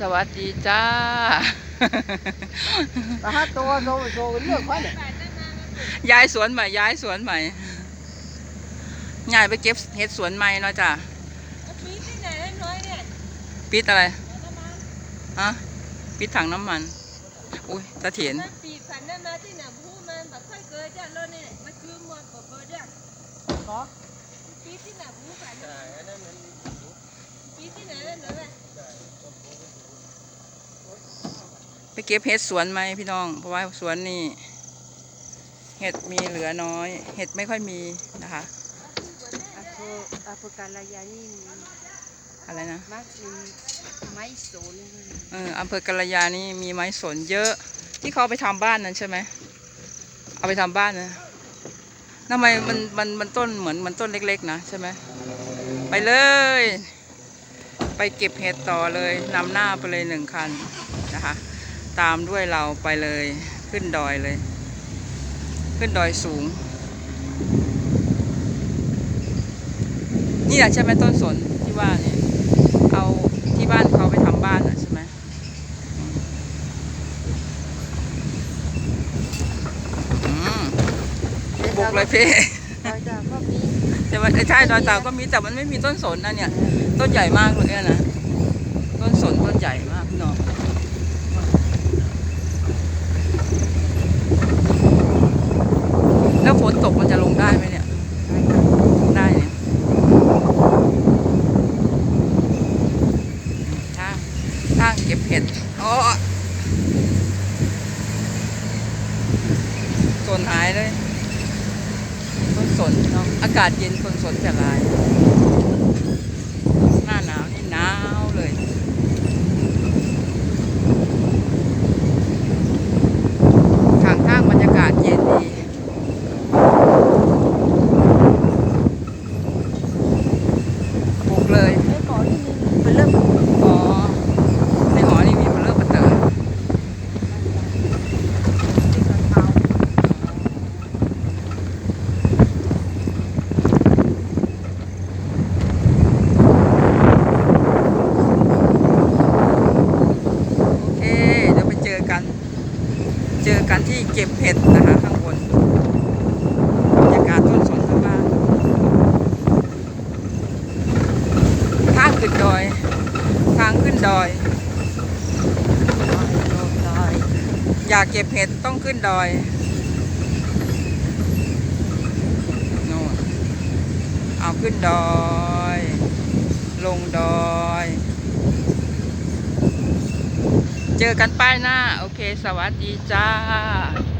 สวัสดีจ้าตาตัวโซโซเลือกไว้เนี่ยย้ายสวนใหม่ย้ายสวนใหม่ย้ายไปเก็บเห็ดสวนใหม่เนาะจ้ะปีที่ไหนน้อยเนี่ยปิดอะไรฮะปิดถังน้ำมัน อุ้ยตะเถียนปีสันนั่นมาที่ไหนพูดมันแบบค่อยเกิดจ้ะแล้วเนี่ยมันคือหมดเปิดจ้ะก็ปีที่ไหนพูดกันปีที่ไหนนั่นเหรอเนี่ย ไปเก็บเห็ดสวนไหมพี่น้อง เพราะว่าสวนนี่เห็ดมีเหลือน้อย เห็ดไม่ค่อยมีนะคะอาโพอาโพกาลายานี่อะไรนะมักมีไม้สนเอออำเภอกัลยานี่มีไม้สนเยอะ ที่เขาเอาไปทำบ้านนั่นใช่ไหมเอาไปทำบ้านนะทำไมมันมันมันต้นเหมือนมันต้นเล็ก ๆ นะใช่ไหมไปเลย ไปเก็บเห็ดต่อเลยนำหน้าไปเลยหนึ่งคันนะคะ ตามด้วยเราไปเลยขึ้นดอยเลย ขึ้นดอยสูง นี่แหละใช่ไหมต้นสนที่ว่าเนี่ยเอาที่บ้านเขาไปทำบ้านอะใช่ไหมอืมบุกเลยพี่ดอยดาวก็มีแต่ว่าใช่ดอยเต่าก็มีแต่มันไม่มีต้นสนนะเนี่ย ต้นใหญ่มากเลยเนี่ยนะต้นสนต้นใหญ่มากพี่น้องแล้ว ฝนตกมันจะลงได้ไหมเนี่ยได้เนี่ยทางทางเก็บเห็ดอ๋อสนหายเลยต้นสนเนาะอากาศเย็นต้นสนจะลาย หน้าหนาวนี่หนาวเลยทางทางบรรยากาศเย็นดีปลูกเลย ไอ้ก่อนนี่มีเป็นเริ่ม อ๋อ ในหอนี่มีเบลเลอร์บัตเตอร์ ที่กระเทา โอเค เดี๋ยวไปเจอกัน เจอ เก็บเห็ดนะคะข้างบนบรรยากาศต้นสนข้างล่างทางขึ้นดอย ทางขึ้นดอยลงดอย อยากเก็บเห็ดต้องขึ้นดอยโน่นเอาขึ้นดอย ลงดอย เจอกันป้ายหน้า โอเค สวัสดีจ้า